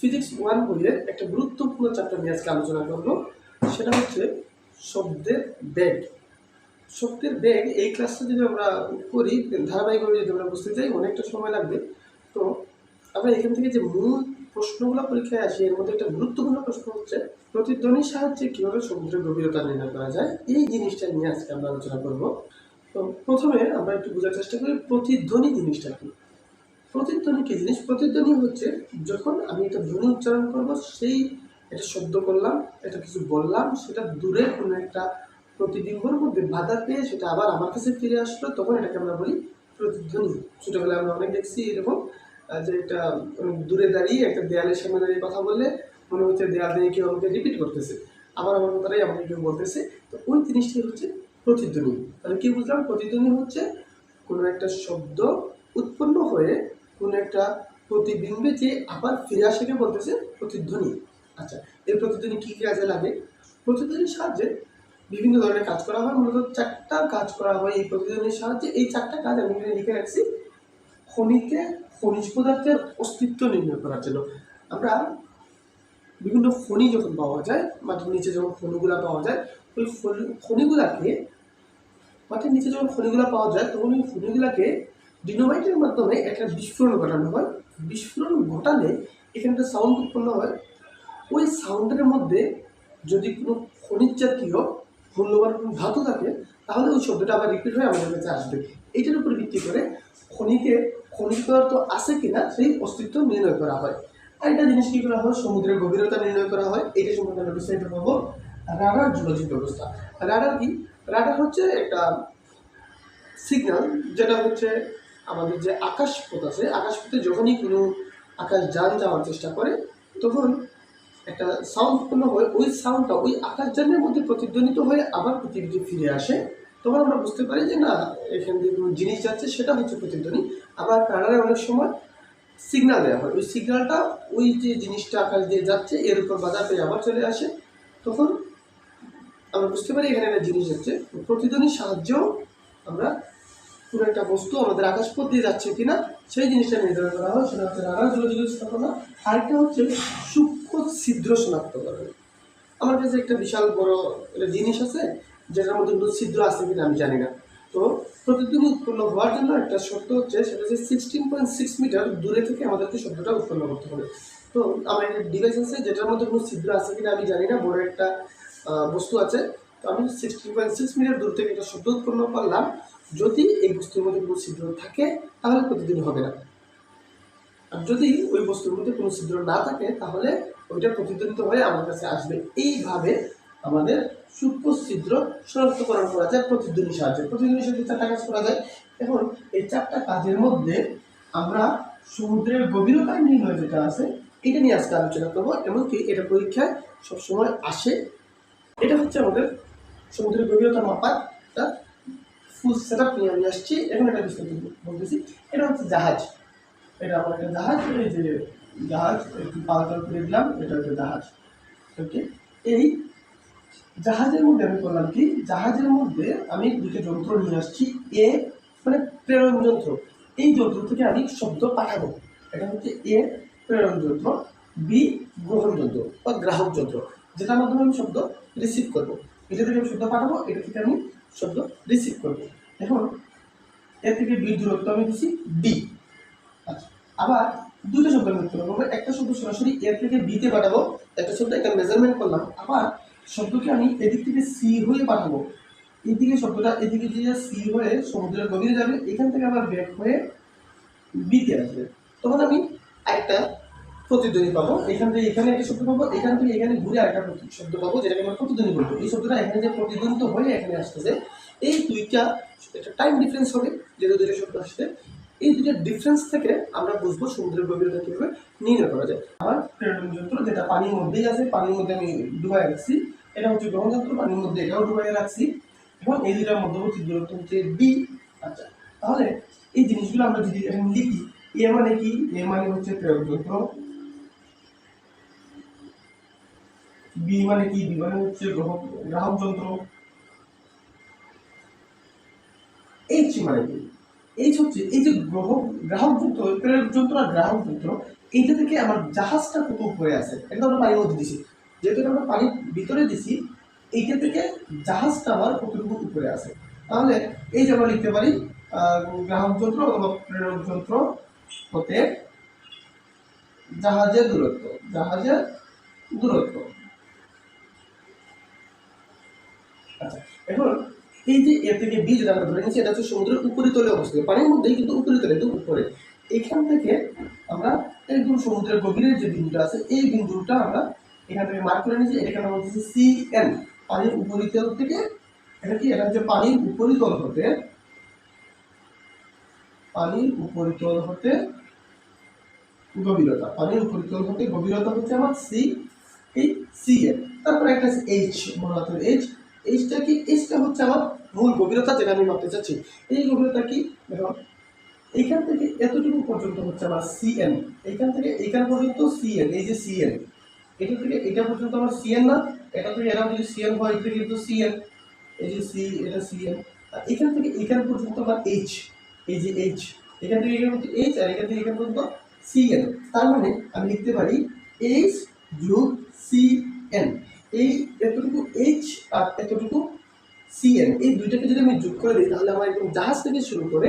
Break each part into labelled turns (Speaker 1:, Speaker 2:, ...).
Speaker 1: Physics one বইয়ের একটা গুরুত্বপূর্ণ চ্যাপ্টার নিয়ে আজকে আলোচনা করব। সেটা হচ্ছে শব্দের বেগ। শব্দের বেগ এই ক্লাসটা যদি আমরা করি, ধারাবাহিকভাবে যদি আমরা বুঝতে চাই, অনেকটা সময় লাগবে। তো আমরা এখান থেকে যে মূল প্রশ্নগুলো পরীক্ষায় আসি, এর মধ্যে একটা গুরুত্বপূর্ণ প্রশ্ন হচ্ছে, প্রতিধ্বনির সাহায্যে কীভাবে সমুদ্রের গভীরতা নির্ণয় করা যায়? এই জিনিসটা নিয়ে আজকে আমরা আলোচনা করব। তো প্রথমে আমরা একটু বোঝার চেষ্টা করি, প্রতিধ্বনি জিনিসটা কি? প্রতিধ্বনি কি জিনিস, প্রতিধ্বনি হচ্ছে যখন আমি একটা ধ্বনি উচ্চারণ করব, সেই একটা শব্দ করলাম এটা কিছু বললাম, সেটা দূরে কোনো একটা প্রতিবিম্বর মধ্যে বাধা পেয়ে সেটা আবার আমার কাছে ফিরে আসলো, তখন এটাকে আমরা বলি প্রতিধ্বনি। ছোটোবেলায় আমরা অনেক দেখছি এরকম যে অনেক দূরে দাঁড়িয়ে একটা দেয়ালের সামনে দাঁড়িয়ে কথা বললে মনে হচ্ছে দেয়াল দিয়ে কেউ আমাকে রিপিট করতেছে। আবার আমার কথাটাই আমাকে কেউ বলতেছে। তো ওই জিনিসটি হচ্ছে প্রতিধ্বনি। তাহলে কী বুঝলাম? প্রতিধ্বনি হচ্ছে কোনো একটা শব্দ উৎপন্ন হয়ে কোনো একটা প্রতিবিম্বে যে আবার ফিরে আসাকে বলতেছে প্রতিধ্বনি। আচ্ছা এই প্রতিধ্বনি কী কাজে লাগে? প্রতিধ্বনির সাহায্যে বিভিন্ন ধরনের কাজ করা হয়। মূলত চারটা কাজ করা হয় এই প্রতিধ্বনির সাহায্যে। এই চারটা কাজ আমি এখানে লিখে রাখছি। খনিতে খনিজ পদার্থের অস্তিত্ব নির্ণয় করার জন্য। আমরা বিভিন্ন খনি যখন পাওয়া যায়, মাটির নিচে যখন খনিগুলা পাওয়া যায়, ওই খনি খনিগুলাকে মাটির নিচে যখন খনিগুলা পাওয়া যায়, তখন ওই খনিগুলাকে ডিনোমাইটের মাধ্যমে একটা বিস্ফোরণ ঘটানো হয়। বিস্ফোরণ ঘটালে এখানে একটা সাউন্ড উৎপন্ন হয়। ওই সাউন্ডের মধ্যে যদি কোনো খনিজ জাতীয় মূল্যবান কোনো ধাতু থাকে, তাহলে ওই শব্দটা আবার রিপিট হয়ে আমাদের কাছে আসবে। এইটার উপর ভিত্তি করে খনিকে, খনিজ পদার্থ আছে কিনা সেই অস্তিত্ব নির্ণয় করা হয়। আর একটা জিনিস কী করা হয়? সমুদ্রের গভীরতা নির্ণয় করা হয়। এটা সম্পর্কে আমরা বিস্তারিত পাবো রাডার যোগাযোগ ব্যবস্থা রাডার কি? রাডার হচ্ছে একটা সিগন্যাল যেটা হচ্ছে আমাদের যে আকাশপথ আছে, আকাশপথে যখনই কোনো আকাশ যান যাওয়ার চেষ্টা করে, তখন একটা সাউন্ড উৎপন্ন হয়। ওই সাউন্ডটা ওই আকাশযানের মধ্যে প্রতিধ্বনিত হয়ে আবার পৃথিবীতে ফিরে আসে। তখন আমরা বুঝতে পারি যে না, এখান দিয়ে কোনো জিনিস যাচ্ছে, সেটা হচ্ছে প্রতিধ্বনি। আবার কানাডায় অনেক সময় সিগনাল দেওয়া হয়। ওই সিগনালটা ওই যে জিনিসটা আকাশ দিয়ে যাচ্ছে, এর উপর বাধা পেয়ে আবার চলে আসে। তখন আমরা বুঝতে পারি এখানে একটা জিনিস যাচ্ছে। প্রতিধ্বনির সাহায্যেও আমরা কোনো একটা বস্তু আমাদের আকাশপথ দিয়ে যাচ্ছে কিনা, সেই জিনিসটা নির্ধারণ করা হয়। সেটা হচ্ছে রাডার যোগাযোগ স্থাপনা আরেকটা হচ্ছে সূক্ষ্ম ছিদ্র শনাক্তকরণ আমার কাছে একটা বিশাল বড় জিনিস আছে, যেটার মধ্যে কোনো ছিদ্র আছে কিনা আমি জানি না। তো প্রতিধ্বনি উৎপন্ন হওয়ার জন্য একটা শর্ত হচ্ছে, সেটা হচ্ছে সিক্সটিন পয়েন্ট সিক্স মিটার দূরে থেকে আমাদেরকে শব্দটা উৎপন্ন করতে হবে। তো আমার একটা ডিভাইস আছে, যেটার মধ্যে কোনো ছিদ্র আছে কিনা আমি জানি না, বড় একটা বস্তু আছে। তো আমি সিক্সটিন পয়েন্ট সিক্স মিটার দূর থেকে একটা শব্দ উৎপন্ন করলাম। যদি এই বস্তুর মধ্যে কোনো ছিদ্র থাকে, তাহলে প্রতিদিন হবে না। আর যদি ওই বস্তুর মধ্যে কোনো ছিদ্র না থাকে, তাহলে ওইটা প্রতিদ্বন্দ্বিত হয়ে আমার কাছে আসবে। এইভাবে আমাদের সূক্ষ্ম ছিদ্র শনাক্তকরণ করা যায় প্রতিদ্বন্দ্বীর সাহায্যে। প্রতিদ্বন্দ্বীর সাহায্যে চারটা কাজ করা যায়। এখন এই চারটা কাজের মধ্যে আমরা সমুদ্রের গভীরতা নির্ণয় যেটা আছে, এটা নিয়ে আজকে আলোচনা করব। এমনকি এটা পরীক্ষায় সবসময় আসে। এটা হচ্ছে আমাদের সমুদ্রের গভীরতা মাপার ফুল সেট আপ নিয়ে আমি আসছি। এখন এটা বিস্তারিত বলতেছি। এটা হচ্ছে জাহাজ। এটা আমার একটা জাহাজ। এই যে জাহাজ, একটু পাল্টাল করে দিলাম, এটা হচ্ছে জাহাজ। ওকে এই জাহাজের মধ্যে আমি করলাম কি, জাহাজের মধ্যে আমি দুটো যন্ত্র নিয়ে আসছি। এ মানে প্রেরণ যন্ত্র। এই যন্ত্র থেকে আমি শব্দ পাঠাবো। এটা হচ্ছে এ প্রেরণ যন্ত্র, বি গ্রহণ যন্ত্র বা গ্রাহক যন্ত্র। যেটার মাধ্যমে আমি শব্দ রিসিভ করব। এটা থেকে আমি শব্দ পাঠাবো, এটা থেকে আমি শব্দ রিসিভ করব। এখন এর থেকে বি দূরত্ব আমি দিচ্ছি ডি আচ্ছা আবার দুটো শব্দ করতে পারব একটা শব্দ সরাসরি এর থেকে বিতে পাঠাবো, একটা শব্দ একটা মেজারমেন্ট করলাম। আবার শব্দকে আমি এদিক থেকে সি হয়ে পাঠাবো। এদিকে শব্দটা এদিকে যে সি হয়ে সমুদ্রের গভীরে যাবে, এখান থেকে আবার ব্যাক হয়ে বিতে আসবে। তখন আমি একটা প্রতিধ্বনি পাবো। এখান থেকে এখানে একটা শব্দ পাবো, এখান থেকে এখানে ঘুরে আরেকটা শব্দ পাবো, যেটাকে আমরা প্রতিধ্বনি বলব এই শব্দটা এখানে যে প্রতিধ্বনিত হয়ে এখানে আসতেছে, এই দুইটা একটা টাইম ডিফারেন্স হবে, যেহেতু দুইটা শব্দ আসছে। এই দুইটা ডিফারেন্স থেকে আমরা বুঝব সমুদ্রের গভীরতা কীভাবে নির্ণয় করা যায়। আমার প্রেরণ যন্ত্র, যেটা পানির মধ্যেই আছে, পানির মধ্যে আমি ডুবাই রাখছি। এটা হচ্ছে গ্রহণ যন্ত্র পানির মধ্যে এটাও ডুবাই রাখছি। এবং এই দুটার মধ্যবর্তী দূরত্ব হচ্ছে ডি আচ্ছা তাহলে এই জিনিসগুলো আমরা যদি লিখি এ মানে কি? এ মানে হচ্ছে প্রেরণ যন্ত্র বি মানে কি? বি মানে হচ্ছে গ্রাহক গ্রাহক যন্ত্র। এইচ মানে কি? এইচ হচ্ছে, এই যে গ্রাহক গ্রাহক যন্ত্র প্রেরক যন্ত্র আর গ্রাহক যন্ত্র এইটা থেকে আমার জাহাজটা কত উপরে আছে? এটা আমরা পানির মধ্যে দিছি। যেহেতু আমরা পানির ভিতরে দিছি, এইটা থেকে জাহাজটা আমার কতটুকু উপরে আছে? তাহলে এই যে আমরা লিখতে পারি গ্রাহক যন্ত্র অথবা প্রেরক যন্ত্র হতে জাহাজের দূরত্ব জাহাজের দূরত্ব আচ্ছা এখন এই যে এ থেকে বি যদি আমরা ধরে নিচ্ছি এটা হচ্ছে সমুদ্রের উপরিতলে অবস্থিত। পানির মধ্যেই কিন্তু উপরিতলে একদম উপরে। এখান থেকে আমরা একদম সমুদ্রের গভীরের যে বিন্দুটা আছে, এই বিন্দুটা আমরা এখান থেকে মার্ক করে নিচ্ছি এটাকে আমরা বলতেছি সি এন পানির উপরিতল থেকে, এটা কি? এটা হচ্ছে পানির উপরিতল হতে, পানির উপরিতল হতে গভীরতা। পানির উপরিতল হতে গভীরতা হচ্ছে আমার সি এই সি এন তারপরে একটা এইচ মনে এইচ এইচটা কি এইচটা হচ্ছে আমার মূল গভীরতা যেটা আমি মাপতে চাচ্ছি। এই গভীরতা কি? দেখো, এইখান থেকে এতটুকু পর্যন্ত হচ্ছে আমার সিএন এইখান থেকে এইখান পর্যন্ত সিএন এই যে সিএন এটা থেকে এটা পর্যন্ত আমার সিএন না এটা থেকে এরা যদি সিএন হয় এটা কিন্তু সিএন এই যে সি এটা সিএন আর এখান থেকে এখান পর্যন্ত আমার এইচ এই যে এইচ এখান থেকে এখান পর্যন্ত এইচ আর এখান থেকে এখান পর্যন্ত সিএন তার মানে আমি লিখতে পারি এইচ যোগ সিএন এই এতটুকু এইচ আর এতটুকু সিএন এই দুইটাকে যদি আমি যোগ করে দিই, তাহলে আমার একদম জাহাজ থেকে শুরু করে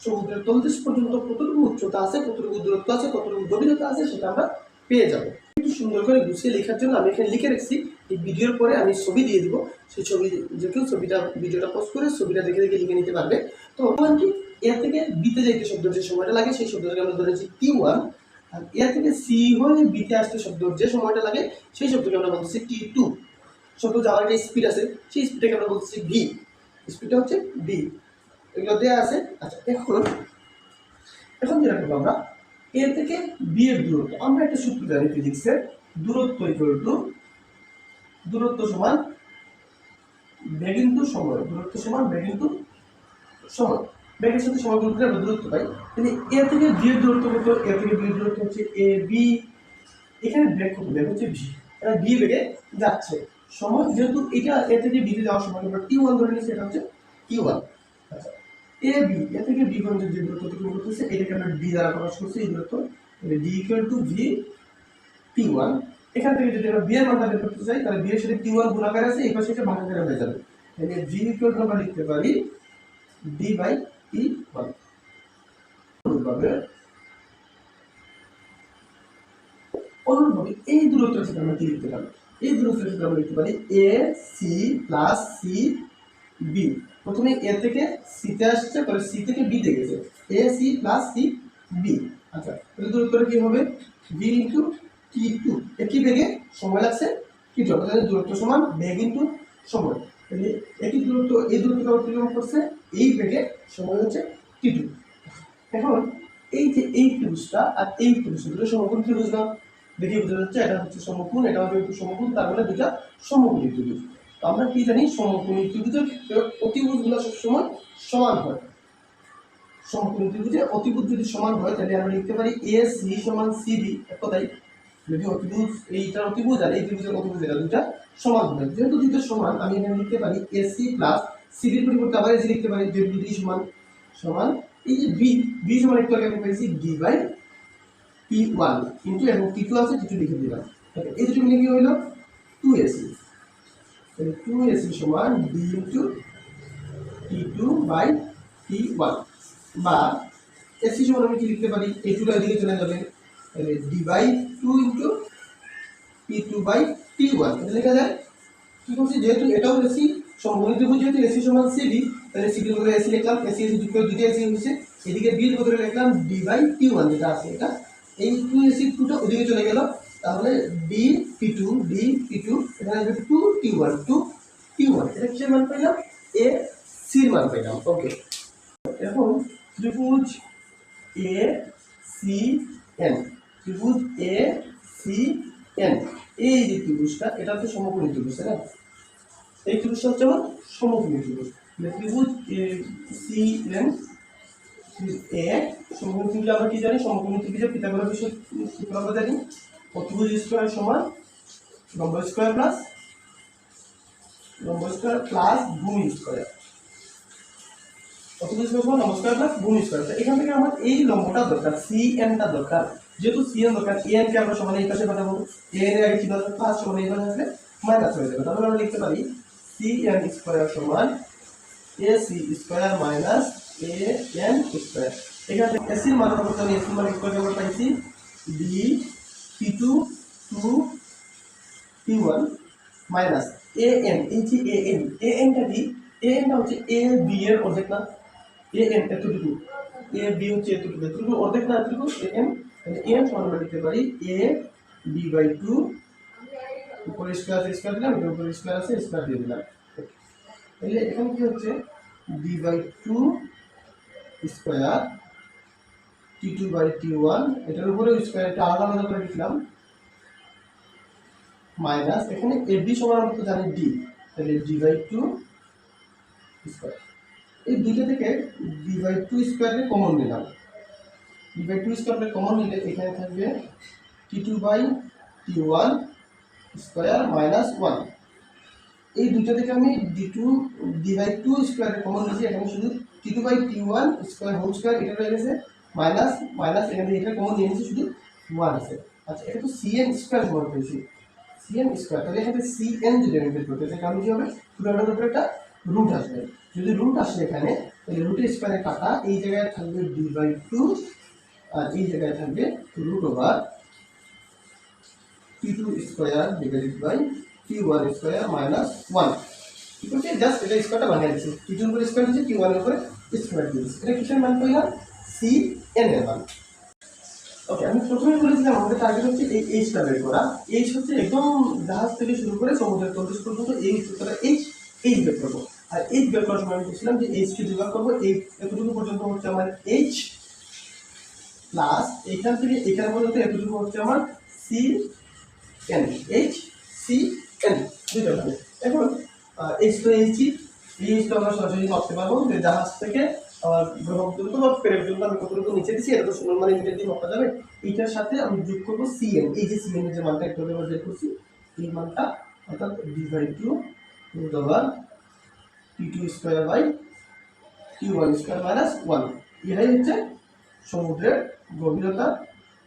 Speaker 1: সমুদ্রের তলদেশ পর্যন্ত কতটুকু উচ্চতা আছে, কতটুকু দূরত্ব আছে, কতটুকু গভীরতা আছে, সেটা আমরা পেয়ে যাব। একটু সুন্দর করে গুছিয়ে লেখার জন্য আমি এখানে লিখে রাখছি, এই ভিডিওর পরে আমি ছবি দিয়ে দিব। সেই ছবি যে কেউ ছবিটা, ভিডিওটা পোস্ট করে ছবিটা দেখে দেখে লিখে নিতে পারবে। তো কি এর থেকে বিতে যাইতে শব্দ যে সময়টা লাগে, সেই শব্দটাকে আমরা ধরেছি টি ওয়ান আর এর থেকে সি হয়ে বিতে আসতে শব্দ, যে সময়টা লাগে সেই শব্দকে আমরা বলতেছি টি টু শব্দ যাওয়ার একটা স্পিড আছে, সেই স্পিডটাকে আমরা বলতেছি ভি স্পিডটা হচ্ছে ভি এগুলো দেওয়া আছে। আচ্ছা এখন এখন যেটা করব আমরা, এ থেকে বি এর দূরত্ব, আমরা একটা সূত্র জানি ফিজিক্সের দূরত্ব ইকুয়াল টু দূরত্ব সমান বেগ সময়, দূরত্ব সমান বেগ সময়। বেগের সাথে গুণ আমরা দূরত্ব পাই কিন্তু এ থেকে বি এর দূরত্ব কত? এ থেকে বি দূরত্ব হচ্ছে এ, বি। এখানে বেগ কত বেগ হচ্ছে ভি এটা বি বেগে যাচ্ছে। সময় যেহেতু এটা এ থেকে বিতে যাওয়ার সময় আমরা টি ওয়ান ধরে নিচ্ছি এটা হচ্ছে টি ওয়ান আচ্ছা এ, বি, এ থেকে বি পর্যন্ত যে দূরত্ব অতিক্রম করতেছে, এটাকে আমরা ডি দ্বারা প্রকাশ করছি, এই দূরত্ব। D equal to V T one এখান থেকে যদি আমরা বি এর মানটা বের করতে চাই, তাহলে বি এর সাথে টি ওয়ান গুণাকার আছে, এই পাশে এটা ভাগাকারে হয়ে যাবে। তাহলে ভি ইকুয়াল টু আমরা লিখতে পারি ডি বাই টি ওয়ান অনুরূপভাবে এই দূরত্বের সাথে আমরা কি লিখতে পারি? এই দূরত্বের সাথে আমরা লিখতে পারি A C plus C B প্রথমে এ থেকে সিতে আসছে, পরে সি থেকে বি তে গেছে। A C plus C B আচ্ছা তাহলে দূরত্বটা কি হবে? বি ইন্টু টি টু একই বেগে? সময় লাগছে? কি টু দূরত্ব সমান বেগ ইন্টু সময়। তাহলে একই দূরত্ব? এই দূরত্বটা অতিক্রম করছে? এই বেগে সময় হচ্ছে টি টু এখন এই যে এই ত্রিভুজটা আর এই ত্রিভুজ দুটো সমকোণ ত্রিভুজ না। দেখে বোঝা যাচ্ছে এটা হচ্ছে সমকোণ, এটা হবে একটু সমকোণ, তার মানে দুটা সমকোণী ত্রিভুজ। তো আমরা কি জানি সমকোণী ত্রিভুজের অতিভুজগুলো সবসময় সমান হয়। সমকোণী ত্রিভুজে অতিভুজ যদি সমান হয়, তাহলে আমরা লিখতে পারি এ সি সমান সি বি এক কথাই যদি অতিভুজ, এইটার অতিভুজ আর এই ত্রিভুজের অতিভুজ, এটা দুটা সমান হবে যেহেতু দুটো সমান, আমি এখানে লিখতে পারি এ সি প্লাস সিবির পরিবর্তে আবার এসি লিখতে পারি যে দুটি সমান সমান এই যে বি বি সমান একটু আগে আমি পেয়েছি ডি বাই টি ওয়ান কিন্তু এবং টি টু আছে টি লিখে দিলাম। এই দুটো মিলে কি হইল? টু এসি তাহলে টু এসি সমান D into T two by T one বা এসি সমান আমি কি লিখতে পারি? এই টুটা এদিকে চলে যাবে। তাহলে D by two into T two by T one এটা লেখা যায়, কি করছি? যেহেতু এটাও এসি সম্পূর্ণ ত্রিভুজ যেহেতু এসি সমান সিবি তাহলে সিবির বদলে এসি লিখলাম। এসি এসি যুক্ত দুটো এসি হচ্ছে। এদিকে বির বদলে লিখলাম ডি বাই টি ওয়ান যেটা আছে এটা। এই টু এসি টুটা ওদিকে চলে গেল। তাহলে D T two D T two এখানে two T one two T one এটা কিসের মান পেলাম এ সির মান পেলাম ওকে এখন ত্রিভুজ এ সি এন ত্রিভুজ এ সি এন এই যে ত্রিভুজটা, এটা হচ্ছে সমকোণী ত্রিভুজ, তাই না? এই ত্রিভুজটা হচ্ছে আমার সমকোণী ত্রিভুজ। মানে ত্রিভুজ সি এন এ সমকোণী ত্রিভুজ আমরা কি জানি? সমকোণী ত্রিভুজের পিথাগোরাস বিষয় সূত্র আমরা জানি। অতিভুজ স্কোয়ার সমান লম্ব স্কোয়ার প্লাস লম্ব স্কোয়ার প্লাস ভূমি স্কোয়ার অতিভুজ সমান লম্ব স্কোয়ার প্লাস ভূমি স্কোয়ার এখান থেকে আমার এই লম্বটা দরকার সি এনটা দরকার। যেহেতু সি এন দরকার এ এন কে আমরা সমান এই পাশে পাঠাবো। এ এর আগে কি পাশে প্লাস সমান এই পাশে আসলে মাইনাস হয়ে যাবে। তাহলে আমরা লিখতে পারি সি এন স্কোয়ার সমান A C square minus A N square এখানে এসির মান আমরা জানি? এসির মান স্কোয়ার আমরা পাইছি? D P two two P one minus A N এই যে এ এন এ এনটা কি? এ এনটা হচ্ছে এ বি এর অর্ধেক না? এ এন এতটুকু। এ বি হচ্ছে এতটুকু। এতটুকু অর্ধেক না? এতটুকু? এ এন এন সমান লিখতে পারি এ বি বাই টু উপরে স্কোয়ার আছে স্কোয়ার দিলাম এটা উপরে স্কোয়ার আছে স্কোয়ার দিয়ে দিলাম। তাহলে এখানে কি হচ্ছে? B by two square T two by T one এটার উপরে স্কোয়ার স্কোয়ারটা আলাদা আলাদা করে লিখলাম। মাইনাস এখানে এ বি সমান আমরা তো জানি ডি তাহলে ডি বাই টু স্কোয়ার এই দুইটা থেকে ডি বাই টু স্কোয়ারকে কমন নিলাম। ডি বাই টু স্কোয়ারকে কমন নিলে এখানে থাকবে T two by T one square minus one. এই দুইটা থেকে আমি D two D by two স্কোয়ারকে কমন নিয়েছি এখানে শুধু T two by T one square whole square এটা রয়ে গেছে মাইনাস মাইনাস এখানে এটা কমন নিয়ে নিয়েছি, শুধু ওয়ান আছে। আচ্ছা এটা তো সি এন স্কোয়ার মনে পেয়েছি সি এন স্কোয়ার তাহলে এখানে সি এন যদি আমি বের করতে চাই, তাহলে কি হবে? পুরোটার উপরে একটা রুট আসবে। যদি রুট আসে এখানে, তাহলে রুটের স্কোয়ারে কাটা, এই জায়গায় থাকবে ডি বাই টু আর এই জায়গায় থাকবে root over T two square divided by T one square minus one ঠিক আছে? জাস্ট এটা স্কোয়ারটা বানিয়ে দিচ্ছি। টি টুর উপরে স্কোয়ার দিচ্ছি টি ওয়ানের উপরে স্কোয়ার দিয়েছি এটা কিসের মান পেলাম সি এন এর মান। ওকে আমি প্রথমে বলেছিলাম আমাদের টার্গেট হচ্ছে এই এইচটা বের করা। এইচ হচ্ছে একদম জাহাজ থেকে শুরু করে সমুদ্রের তলদেশ পর্যন্ত এই করা এইচ এইচ বের করব। আর এইচ বের করার সময় আমি বলছিলাম যে এইচকে যোগাড় করব, এই এতটুকু পর্যন্ত হচ্ছে আমার এইচ প্লাস এখান থেকে এখানে পর্যন্ত এতটুকু হচ্ছে আমার C N H C N দুইটা হবে এখন এইচ তো এইচই এই এইচ তো আমরা সরাসরি ভাবতে পারব যে জাহাজ থেকে আমার ব্রহ্মপুত্র বা পেরের জন্য আমি কতটুকু নিচে দিচ্ছি এটা তো ষোলো মানে মিটার দিয়ে মাপা যাবে। এইটার সাথে আমি যোগ করব সিএন এই যে সিএন যে মানটা একটু আগে বের করছি, এই মানটা অর্থাৎ D by two root over T two square by T one square minus one ইহাই হচ্ছে সমুদ্রের গভীরতা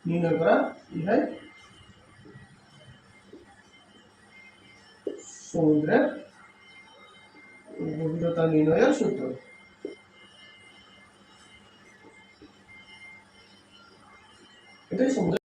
Speaker 1: নির্ণয় করা, ইহাই সমুদ্রের গভীরতা নির্ণয়ের সূত্র। এটাই সমুদ্র